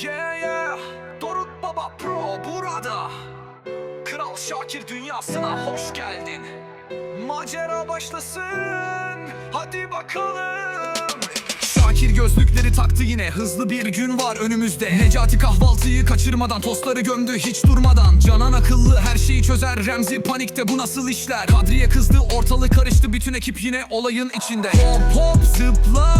Yeah yeah Doruk Baba Pro burada. Kral Şakir dünyasına hoş geldin. Macera başlasın. Hadi bakalım. Şakir gözlükleri taktı yine. Hızlı bir gün var önümüzde. Necati kahvaltıyı kaçırmadan Tostları gömdü hiç durmadan. Canan akıllı her şeyi çözer. Remzi panikte bu nasıl işler? Kadriye kızdı ortalık karıştı. Bütün ekip yine olayın içinde. Hop hop zıpla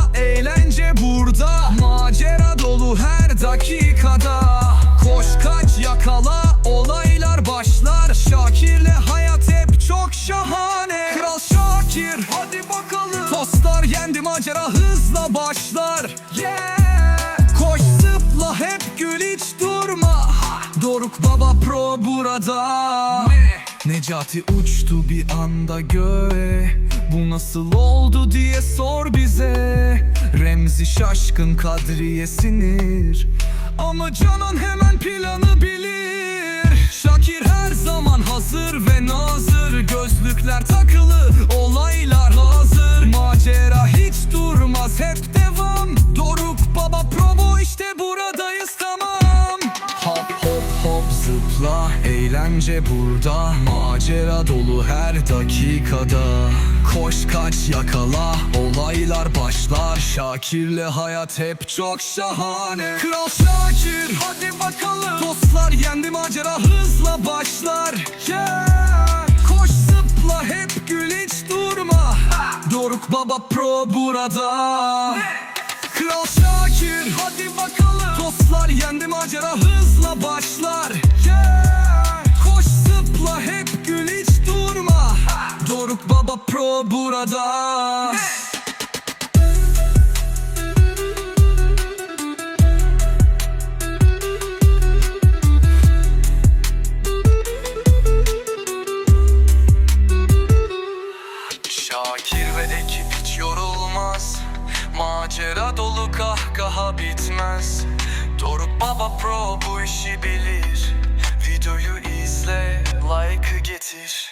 Tostlar yendi macera hızla başlar. Yeah. Koş zıpla hep gül hiç durma. Doruk Baba Pro burada. Necati uçtu bir anda göğe. Bu nasıl oldu diye sor bize. Remzi şaşkın Kadriye sinir. Ama Canan hemen planı bilir. Şakir her zaman hazır ve nazır. Gözlükler takılı olaylar hazır Macera hiç durmaz hep devam. Doruk Baba Probo işte buradayız tamam. Hop hop hop zıpla eğlence burada. Macera dolu her dakikada. Koş kaç yakala olaylar başlar. Şakir'le hayat hep çok şahane. Kral Şakir Doruk Baba Pro burada. Kral Şakir. Hadi bakalım. Dostlar yendi macera hızla başlar. Yeah. Koş zıpla hep gül hiç durma. Doruk Baba Pro burada. Şakir Macera dolu kahkaha bitmez. Doruk Baba Pro bu işi bilir. Videoyu izle, like'ı getir.